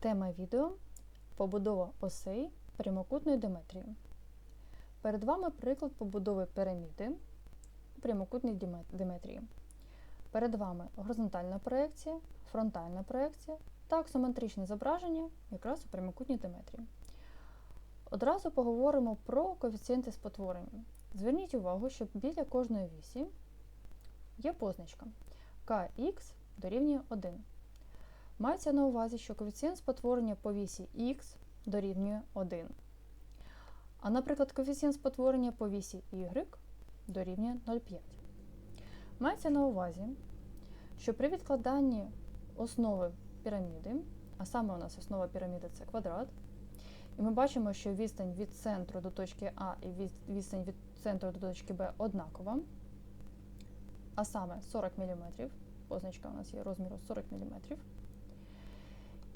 Тема відео побудова осей прямокутної диметрії. Перед вами приклад побудови піраміди у прямокутній диметрії. Перед вами горизонтальна проекція, фронтальна проекція та аксометричне зображення якраз у прямокутній диметрії. Одразу поговоримо про коефіцієнти спотворення. Зверніть увагу, що біля кожної вісі є позначка kx дорівнює 1. Мається на увазі, що коефіцієнт спотворення по вісі х дорівнює 1. А, наприклад, коефіцієнт спотворення по вісі y дорівнює 0,5. Мається на увазі, що при відкладанні основи піраміди, а саме у нас основа піраміди це квадрат, і ми бачимо, що відстань від центру до точки А і від- відстань від центру до точки Б однакова, а саме 40 мм, позначка у нас є розміру 40 мм.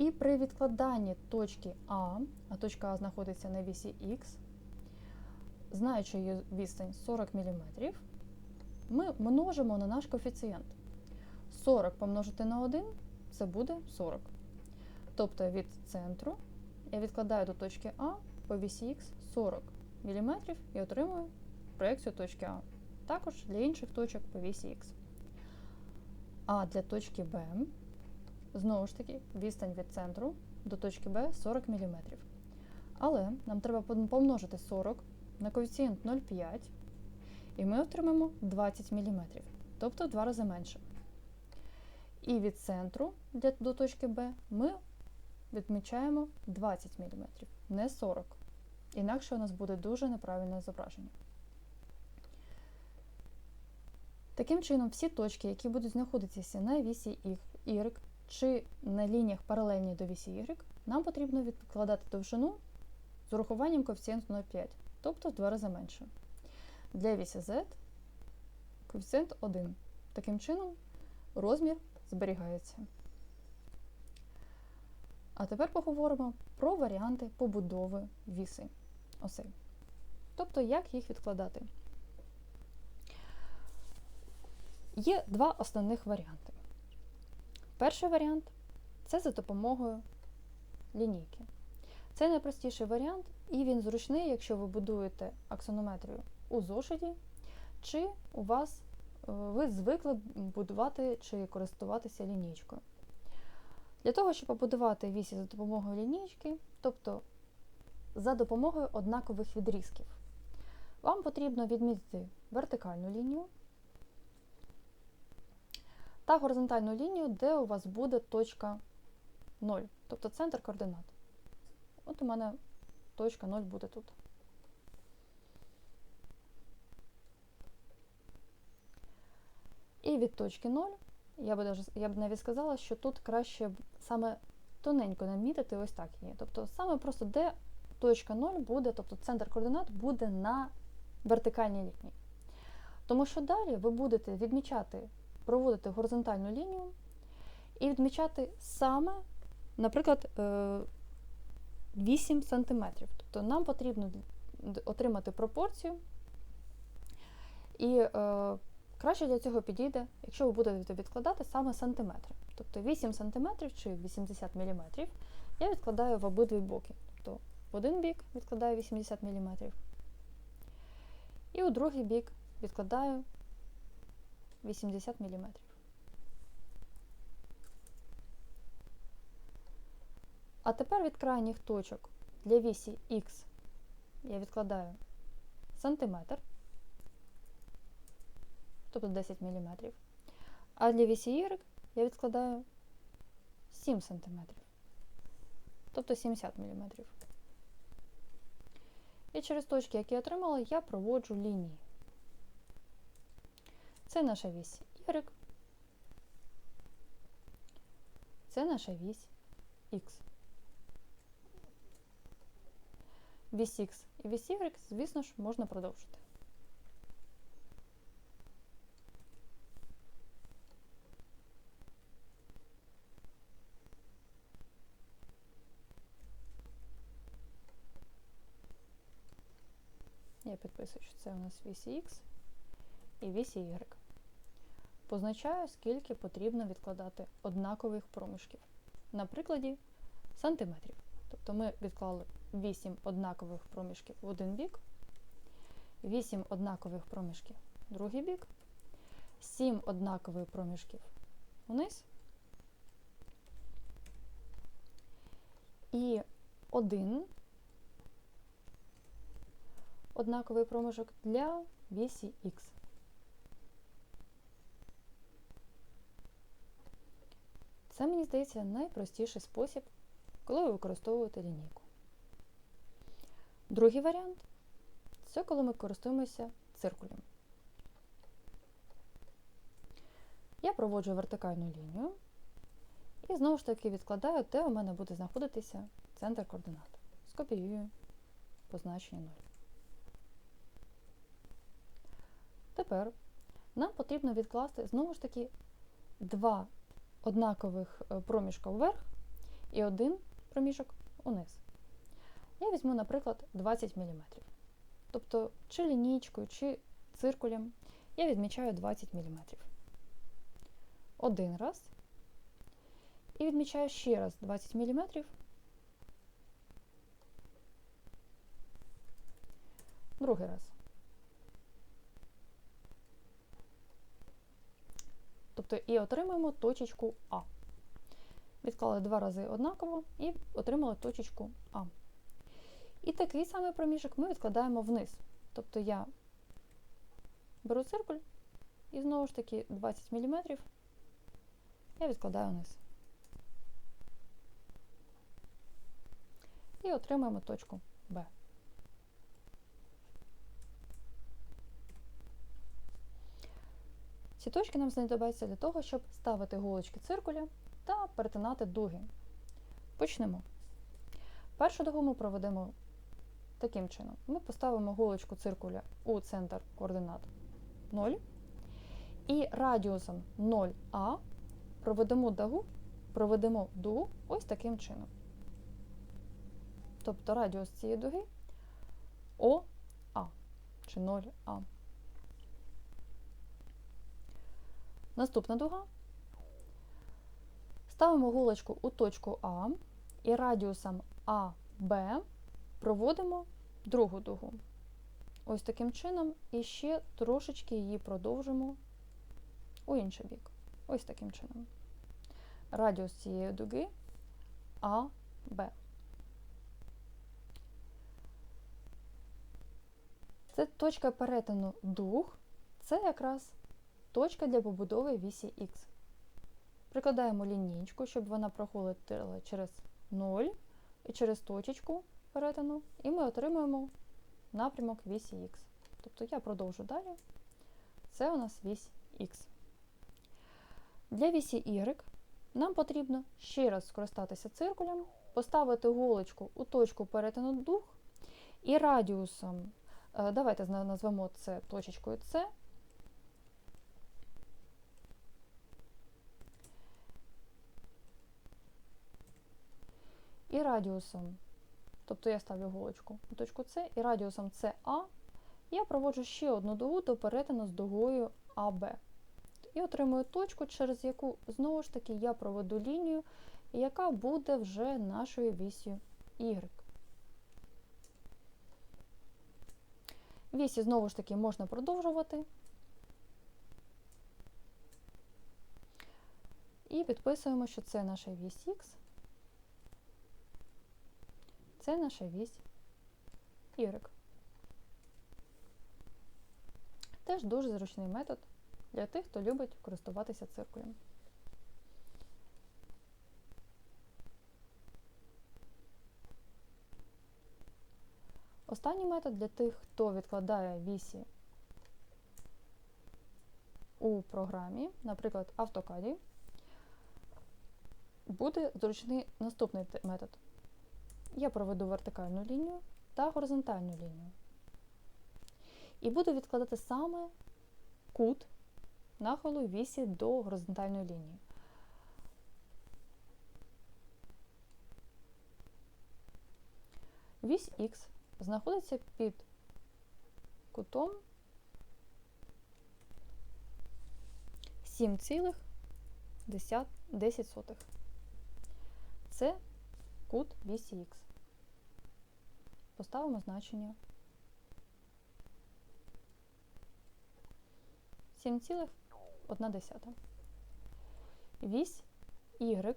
І при відкладанні точки А, а точка А знаходиться на вісі Х, знаючи її відстань 40 мм, ми множимо на наш коефіцієнт. 40 помножити на 1 це буде 40. Тобто від центру я відкладаю до точки А по вісі Х 40 мм і отримую проекцію точки А. Також для інших точок по вісі Х. А для точки Б, знову ж таки, відстань від центру до точки Б 40 мм. Але нам треба помножити 40 на коефіцієнт 0,5, і ми отримаємо 20 мм, тобто в два рази менше. І від центру до точки Б ми відмічаємо 20 мм, не 40. Інакше у нас буде дуже неправильне зображення. Таким чином, всі точки, які будуть знаходитися на вісі Y чи на лініях паралельні до вісі Y, нам потрібно відкладати довжину з урахуванням коефіцієнту 0,5, тобто в два рази менше. Для вісі Z коефіцієнт 1. Таким чином, розмір зберігається. А тепер поговоримо про варіанти побудови віси осей. Тобто, як їх відкладати. Є два основних варіанти. Перший варіант це за допомогою лінійки. Це найпростіший варіант, і він зручний, якщо ви будуєте аксонометрію у зошиті, чи у вас е, ви звикли будувати чи користуватися лінійкою. Для того, щоб побудувати вісі за допомогою лінійки, тобто за допомогою однакових відрізків, вам потрібно відмітити вертикальну лінію та горизонтальну лінію, де у вас буде точка 0, тобто центр координат. От у мене точка 0 буде тут. І від точки 0 я б, я б навіть сказала, що тут краще саме тоненько намітити ось так її. Тобто саме просто де точка 0 буде, тобто центр координат буде на вертикальній лінії. Тому що далі ви будете відмічати, проводити горизонтальну лінію і відмічати саме, наприклад, е, 8 см. Тобто нам потрібно отримати пропорцію. І е, краще для цього підійде, якщо ви будете відкладати саме сантиметри. Тобто 8 см чи 80 мм я відкладаю в обидві боки. Тобто в один бік відкладаю 80 мм, і у другий бік відкладаю 80 мм. А тепер від крайніх точок для вісі Х я відкладаю сантиметр, тобто 10 мм. А для вісі Y я відкладаю 7 см, тобто 70 мм. І через точки, які я отримала, я проводжу лінії. Це наша вісь Y. Це наша вісь Х. Вісь Х і вісь Y, звісно ж, можна продовжити. Я підписую, що це у нас вісі Х і вісі Y. Позначаю, скільки потрібно відкладати однакових проміжків. На прикладі сантиметрів. Тобто ми відклали 8 однакових проміжків в один бік, 8 однакових проміжків в другий бік, 7 однакових проміжків вниз і один однаковий проміжок для вісі Х. Це, мені здається, найпростіший спосіб, коли ви використовуєте лінійку. Другий варіант це коли ми користуємося циркулем. Я проводжу вертикальну лінію і знову ж таки відкладаю, де у мене буде знаходитися центр координат. Скопіюю позначення 0. Тепер нам потрібно відкласти знову ж таки два однакових е, проміжка вверх і один проміжок униз. Я візьму, наприклад, 20 мм. Тобто, чи лінійкою, чи циркулем я відмічаю 20 мм. Один раз. І відмічаю ще раз 20 мм. Другий раз. Тобто і отримаємо точечку А. Відклали два рази однаково і отримали точечку А. І такий самий проміжок ми відкладаємо вниз. Тобто я беру циркуль і знову ж таки 20 мм я відкладаю вниз. І отримаємо точку Б. Ці точки нам знадобляться для того, щоб ставити голочки циркуля та перетинати дуги. Почнемо. Першу дугу ми проведемо таким чином. Ми поставимо голочку циркуля у центр координат 0 і радіусом 0А проведемо дугу, проведемо дугу ось таким чином. Тобто радіус цієї дуги ОА чи 0А. Наступна дуга. Ставимо голочку у точку А і радіусом АБ проводимо другу дугу. Ось таким чином і ще трошечки її продовжимо у інший бік. Ось таким чином. Радіус цієї дуги АБ. Це точка перетину дуг. Це якраз точка для побудови вісі Х. Прикладаємо лінійку, щоб вона проходила через 0 і через точечку перетину, і ми отримуємо напрямок вісі Х. Тобто я продовжу далі. Це у нас вісь Х. Для вісі Y нам потрібно ще раз скористатися циркулем, поставити голочку у точку перетину дуг і радіусом, е, давайте назвемо це точечкою С, і радіусом, тобто я ставлю голочку у точку С, і радіусом CA я проводжу ще одну дугу до перетину з дугою АБ. І отримую точку, через яку, знову ж таки, я проведу лінію, яка буде вже нашою вісію Y. Вісі, знову ж таки, можна продовжувати. І підписуємо, що це наша вісь Х. Це наша вісь Y. Теж дуже зручний метод для тих, хто любить користуватися циркулем. Останній метод для тих, хто відкладає вісі у програмі, наприклад, автокаді, буде зручний наступний метод я проведу вертикальну лінію та горизонтальну лінію. І буду відкладати саме кут нахилу вісі до горизонтальної лінії. Вісь Х знаходиться під кутом 7,10. Це кут вісі Х. Поставимо значення 7,1. Вісь Y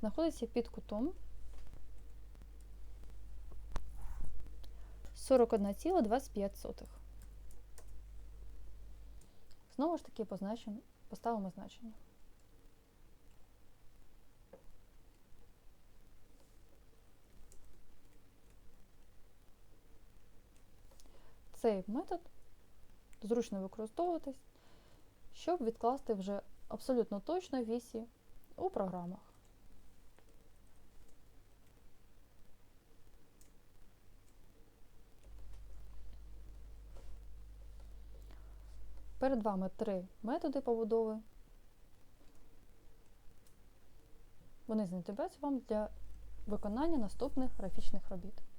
знаходиться під кутом 41,25. Знову ж таки позначимо, поставимо значення. Цей метод зручно використовуватись, щоб відкласти вже абсолютно точно вісі у програмах. Перед вами три методи побудови. Вони знадобляться вам для виконання наступних графічних робіт.